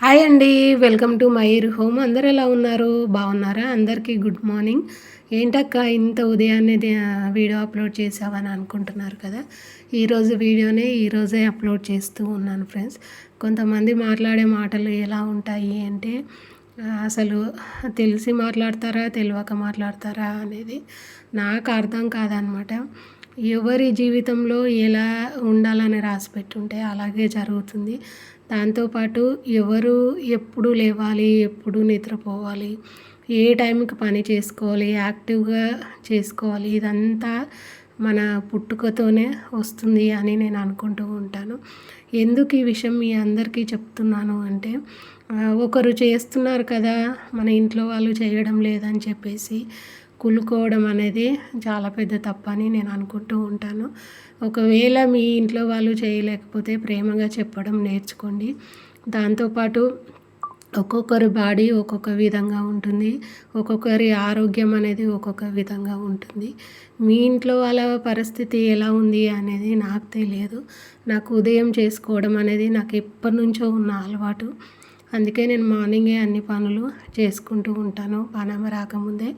Hi అండి welcome to మైర్ home. అందరు ఎలా ఉన్నారు? బాగున్నారా? అందరికీ గుడ్ మార్నింగ్. ఏంటక్క ఇంత ఉదయాన్నే వీడియో అప్లోడ్ చేసావని అనుకుంటున్నారు కదా? ఈరోజు వీడియోనే ఈరోజే అప్లోడ్ చేస్తూ ఉన్నాను ఫ్రెండ్స్. కొంతమంది మాట్లాడే మాటలు ఎలా ఉంటాయి అంటే అసలు తెలిసి మాట్లాడతారా తెలియక మాట్లాడతారా అనేది నాకు అర్థం కాదనమాట. ఎవరి జీవితంలో ఎలా ఉండాలని రాసి పెట్టుంటే అలాగే జరుగుతుంది. దాంతోపాటు ఎవరు ఎప్పుడు లేవాలి ఎప్పుడు నిద్రపోవాలి ఏ టైంకి పని చేసుకోవాలి యాక్టివ్గా చేసుకోవాలి ఇదంతా మన పుట్టుకతోనే వస్తుంది అని నేను అనుకుంటూ ఉంటాను. ఎందుకు ఈ విషయం మీ అందరికీ చెప్తున్నాను అంటే ఒకరు చేస్తున్నారు కదా మన ఇంట్లో వాళ్ళు చేయడం లేదని చెప్పేసి కులుకోవడం అనేది చాలా పెద్ద తప్పని నేను అనుకుంటూ ఉంటాను. ఒకవేళ మీ ఇంట్లో వాళ్ళు చేయలేకపోతే ప్రేమగా చెప్పడం నేర్చుకోండి. దాంతోపాటు ఒక్కొక్కరి బాడీ ఒక్కొక్క విధంగా ఉంటుంది. ఒక్కొక్కరి ఆరోగ్యం అనేది ఒక్కొక్క విధంగా ఉంటుంది. మీ ఇంట్లో వాళ్ళ పరిస్థితి ఎలా ఉంది అనేది నాకు తెలియదు. నాకు ఉదయం చేసుకోవడం అనేది నాకు ఎప్పటి నుంచో ఉన్న అలవాటు. అందుకే నేను మార్నింగే అన్ని పనులు చేసుకుంటూ ఉంటాను. పని ఆమె రాకముందే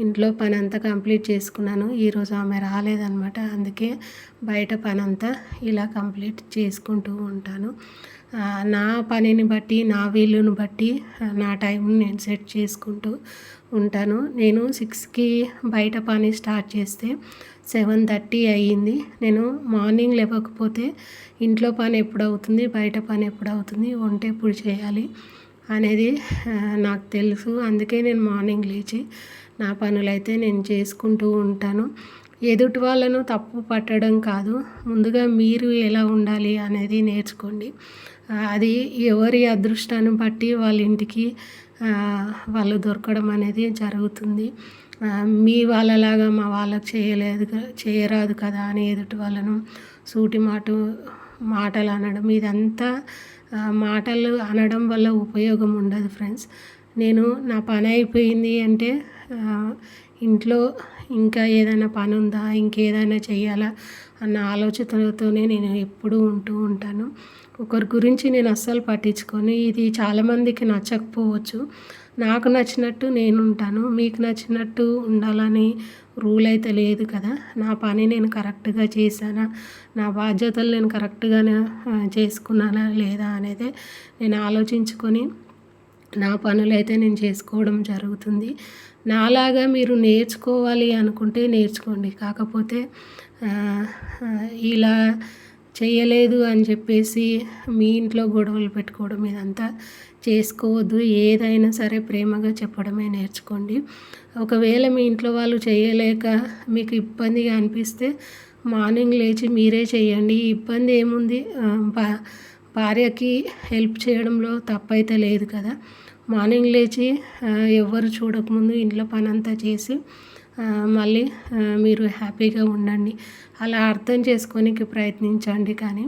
ఇంట్లో పని అంతా కంప్లీట్ చేసుకున్నాను. ఈరోజు ఆమె రాలేదనమాట అందుకే బయట పని అంతా ఇలా కంప్లీట్ చేసుకుంటూ ఉంటాను. నా పనిని బట్టి నా వీలుని బట్టి నా టైంని నేను సెట్ చేసుకుంటూ ఉంటాను. నేను సిక్స్కి బయట పని స్టార్ట్ చేస్తే సెవెన్ థర్టీ అయ్యింది. నేను మార్నింగ్ లేవకపోతే ఇంట్లో పని ఎప్పుడు అవుతుంది బయట పని ఎప్పుడు అవుతుంది వంట ఎప్పుడు చేయాలి అనేది నాకు తెలుసు. అందుకే నేను మార్నింగ్ లేచి నా పనులైతే నేను చేసుకుంటూ ఉంటాను. ఎదుటి వాళ్ళను తప్పు పట్టడం కాదు. ముందుగా మీరు ఎలా ఉండాలి అనేది నేర్చుకోండి. అది ఎవరి అదృష్టాన్ని బట్టి వాళ్ళ ఇంటికి వాళ్ళు దొరకడం అనేది జరుగుతుంది. మీ వాళ్ళలాగా మా వాళ్ళకి చేయలేదు చేయరాదు కదా అని ఎదుటి వాళ్ళను సూటి మాట మాటలు అనడం. ఇదంతా మాటలు అనడం వల్ల ఉపయోగం ఉండదు ఫ్రెండ్స్. నేను నా పని అయిపోయింది అంటే ఇంట్లో ఇంకా ఏదైనా పని ఉందా ఇంకేదైనా చేయాలా అన్న ఆలోచనలతోనే నేను ఎప్పుడూ ఉంటూ ఉంటాను. ఒకరి గురించి నేను అస్సలు పట్టించుకొని. ఇది చాలామందికి నచ్చకపోవచ్చు. నాకు నచ్చినట్టు నేను ఉంటాను మీకు నచ్చినట్టు ఉండాలని రూల్ అయితే లేదు కదా. నా పని నేను కరెక్ట్గా చేశానా? నా బాధ్యతలు నేను కరెక్ట్గానే చేసుకున్నానా లేదా అనేది నేను ఆలోచించుకొని నా పనులైతే నేను చేసుకోవడం జరుగుతుంది. నాలాగా మీరు నేర్చుకోవాలి అనుకుంటే నేర్చుకోండి. కాకపోతే ఇలా చేయలేదు అని చెప్పేసి మీ ఇంట్లో గొడవలు పెట్టుకోవడం ఇదంతా చేసుకోవద్దు. ఏదైనా సరే ప్రేమగా చెప్పడమే నేర్చుకోండి. ఒకవేళ మీ ఇంట్లో వాళ్ళు చేయలేక మీకు ఇబ్బందిగా అనిపిస్తే మార్నింగ్ లేచి మీరే చేయండి ఇబ్బంది ఏముంది? భార్యకి హెల్ప్ చేయడంలో తప్పైతే లేదు కదా. మార్నింగ్ లేచి ఎవ్వరు చూడకముందు ఇంట్లో పని అంతా చేసి మళ్ళీ మీరు హ్యాపీగా ఉండండి. అలా అర్థం చేసుకోనికి ప్రయత్నించండి కానీ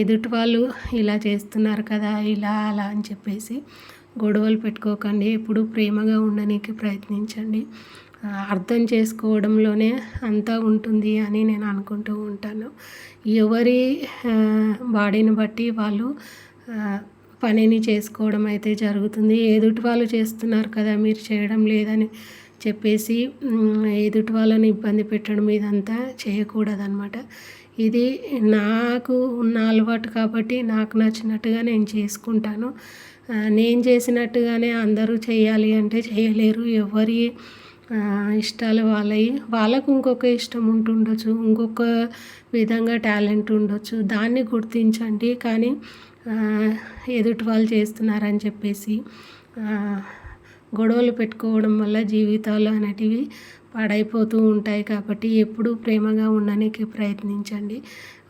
ఎదుటి వాళ్ళు ఇలా చేస్తున్నారు కదా ఇలా అలా అని చెప్పేసి గొడవలు పెట్టుకోకండి. ఎప్పుడు ప్రేమగా ఉండడానికి ప్రయత్నించండి. అర్థం చేసుకోవడంలోనే అంతా ఉంటుంది అని నేను అనుకుంటూ ఉంటాను. ఎవరి బాడీని బట్టి వాళ్ళు పనిని చేసుకోవడం అయితే జరుగుతుంది. ఎదుటి వాళ్ళు చేస్తున్నారు కదా మీరు చేయడం లేదని చెప్పేసి ఎదుటి వాళ్ళని ఇబ్బంది పెట్టడం ఇదంతా చేయకూడదనమాట ఇది నాకు ఉన్న అలవాటు కాబట్టి నాకు నచ్చినట్టుగా నేను చేసుకుంటాను. నేను చేసినట్టుగానే అందరూ చేయాలి అంటే చేయలేరు. ఎవరి ఇష్టాలు వాళ్ళవి వాళ్ళకు ఇంకొక ఇష్టం ఉంటుండొచ్చు ఇంకొక విధంగా టాలెంట్ ఉండొచ్చు. దాన్ని గుర్తించండి. కానీ ఎదుటి వాళ్ళు చేస్తున్నారని చెప్పేసి గొడవలు పెట్టుకోవడం వల్ల జీవితాలు అనేటివి పాడైపోతూ ఉంటాయి కాబట్టి ఎప్పుడూ ప్రేమగా ఉండడానికి ప్రయత్నించండి.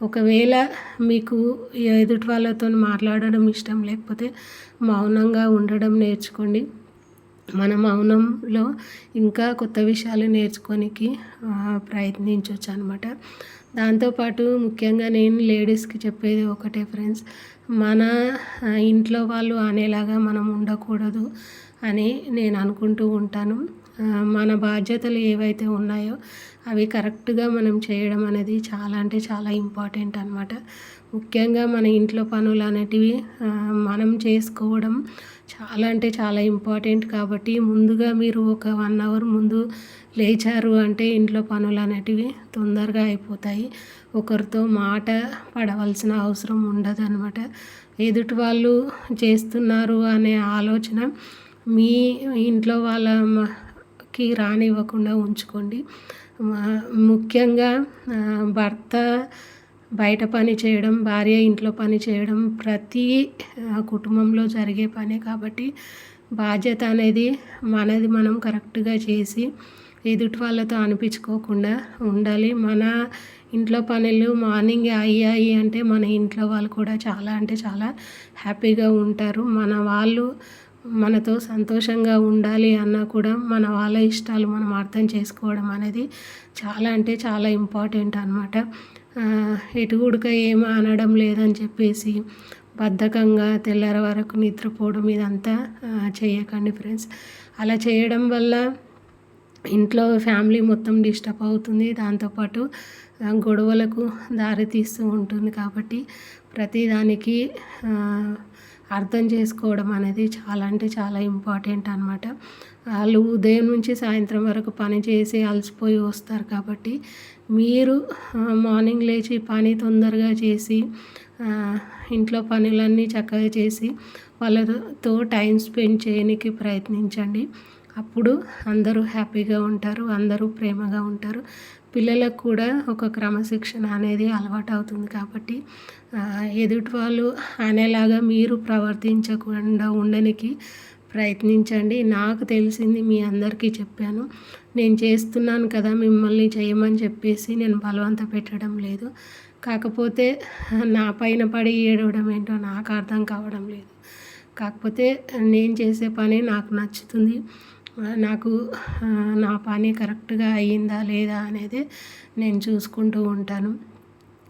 ఒకవేళ మీకు ఎదుటి వాళ్ళతో మాట్లాడడం ఇష్టం లేకపోతే మౌనంగా ఉండడం నేర్చుకోండి. మన మౌనంలో ఇంకా కొత్త విషయాలు నేర్చుకోనికి ప్రయత్నించవచ్చు అనమాట దాంతోపాటు ముఖ్యంగా నేను లేడీస్కి చెప్పేది ఒకటే ఫ్రెండ్స్ మన ఇంట్లో వాళ్ళు అనేలాగా మనం ఉండకూడదు అని నేను అనుకుంటూ ఉంటాను. మన బాధ్యతలు ఏవైతే ఉన్నాయో అవి కరెక్ట్గా మనం చేయడం అనేది చాలా అంటే చాలా ఇంపార్టెంట్ అనమాట ముఖ్యంగా మన ఇంట్లో పనులు అనేటివి మనం చేసుకోవడం చాలా అంటే చాలా ఇంపార్టెంట్ కాబట్టి ముందుగా మీరు ఒక వన్ అవర్ ముందు లేచారు అంటే ఇంట్లో పనులు అనేటివి తొందరగా అయిపోతాయి. ఒకరితో మాట పడవలసిన అవసరం ఉండదు అనమాట ఎదుటి వాళ్ళు చేస్తున్నారు అనే ఆలోచన మీ ఇంట్లో వాళ్ళ కి రానివ్వకుండా ఉంచుకోండి. ముఖ్యంగా భర్త బయట పని చేయడం భార్య ఇంట్లో పని చేయడం ప్రతి కుటుంబంలో జరిగే పనే కాబట్టి బాధ్యత అనేది మనది మనం కరెక్ట్గా చేసి ఎదుటి వాళ్ళతో అనిపించుకోకుండా ఉండాలి. మన ఇంట్లో పనులు మార్నింగ్ అయ్యాయి అంటే మన ఇంట్లో వాళ్ళు కూడా చాలా అంటే చాలా హ్యాపీగా ఉంటారు. మన వాళ్ళు మనతో సంతోషంగా ఉండాలి అన్నా కూడా మన వాళ్ళ ఇష్టాలు మనం అర్థం చేసుకోవడం అనేది చాలా అంటే చాలా ఇంపార్టెంట్ అనమాట ఎటుగుడుక ఏమీ అనడం లేదని చెప్పేసి బద్ధకంగా తెల్లార వరకు నిద్రపోవడం ఇదంతా చేయకండి ఫ్రెండ్స్. అలా చేయడం వల్ల ఇంట్లో ఫ్యామిలీ మొత్తం డిస్టర్బ్ అవుతుంది. దాంతోపాటు గొడవలకు దారితీస్తూ ఉంటుంది కాబట్టి ప్రతిదానికి అర్థం చేసుకోవడం అనేది చాలా అంటే చాలా ఇంపార్టెంట్ అనమాట వాళ్ళు ఉదయం నుంచి సాయంత్రం వరకు పని చేసి అలసిపోయి వస్తారు కాబట్టి మీరు మార్నింగ్ లేచి పని తొందరగా చేసి ఇంట్లో పనులన్నీ చక్కగా చేసి వాళ్ళతో టైం స్పెండ్ చేయడానికి ప్రయత్నించండి. అప్పుడు అందరూ హ్యాపీగా ఉంటారు అందరూ ప్రేమగా ఉంటారు. పిల్లలకు కూడా ఒక క్రమశిక్షణ అనేది అలవాటు అవుతుంది కాబట్టి ఎదుటి వాళ్ళు అనేలాగా మీరు ప్రవర్తించకుండా ఉండనికి ప్రయత్నించండి. నాకు తెలిసింది మీ అందరికీ చెప్పాను. నేను చేస్తున్నాను కదా మిమ్మల్ని చేయమని చెప్పేసి నేను బలవంత పెట్టడం లేదు. కాకపోతే నా పైన పడి ఏడవడం ఏంటో నాకు అర్థం కావడం లేదు. కాకపోతే నేను చేసే పని నాకు నచ్చుతుంది. నాకు నా పని కరెక్ట్గా అయ్యిందా లేదా అనేది నేను చూసుకుంటూ ఉంటాను.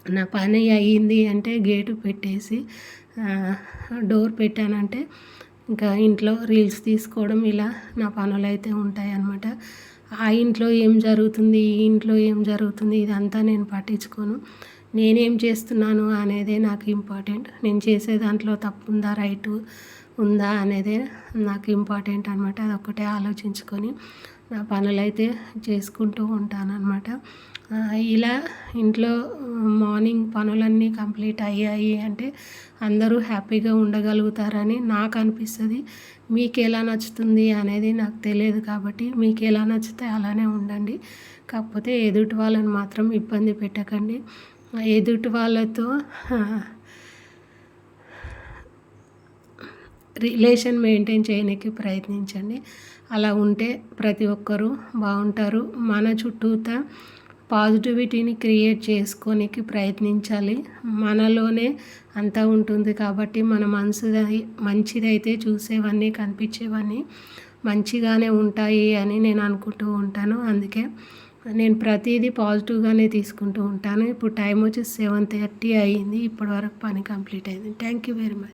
నా పని అయ్యింది అంటే గేటు పెట్టేసి డోర్ పెట్టానంటే ఇంకా ఇంట్లో రీల్స్ తీసుకోవడం ఇలా నా పనులు అయితే ఉంటాయన్నమాట ఆ ఇంట్లో ఏం జరుగుతుంది ఈ ఇంట్లో ఏం జరుగుతుంది ఇదంతా నేను పట్టించుకోను. నేనేం చేస్తున్నాను అనేదే నాకు ఇంపార్టెంట్. నేను చేసే దాంట్లో తప్పుందా రైటు? ఉందా అనేదే నాకు ఇంపార్టెంట్ అనమాట అదొక్కటే ఆలోచించుకొని నా పనులైతే చేసుకుంటూ ఉంటాను అనమాట ఇలా ఇంట్లో మార్నింగ్ పనులన్నీ కంప్లీట్ అయ్యాయి అంటే అందరూ హ్యాపీగా ఉండగలుగుతారని నాకు అనిపిస్తుంది. మీకు ఎలా నచ్చుతుంది అనేది నాకు తెలియదు కాబట్టి మీకు ఎలా నచ్చితే అలానే ఉండండి. కాకపోతే ఎదుటి వాళ్ళని మాత్రం ఇబ్బంది పెట్టకండి. ఎదుటి వాళ్ళతో రిలేషన్ మెయింటైన్ చేయడానికి ప్రయత్నించండి. అలా ఉంటే ప్రతి ఒక్కరూ బాగుంటారు. మన చుట్టూతా పాజిటివిటీని క్రియేట్ చేసుకోనికి ప్రయత్నించాలి. మనలోనే అంతా ఉంటుంది కాబట్టి మన మనసు మంచిదైతే చూసేవన్నీ కనిపించేవన్నీ మంచిగానే ఉంటాయి అని నేను అనుకుంటూ ఉంటాను. అందుకే నేను ప్రతిదీ పాజిటివ్గానే తీసుకుంటూ ఉంటాను. ఇప్పుడు టైం వచ్చి సెవెన్ థర్టీ అయ్యింది ఇప్పటివరకు పని కంప్లీట్ అయింది. Thank you very much.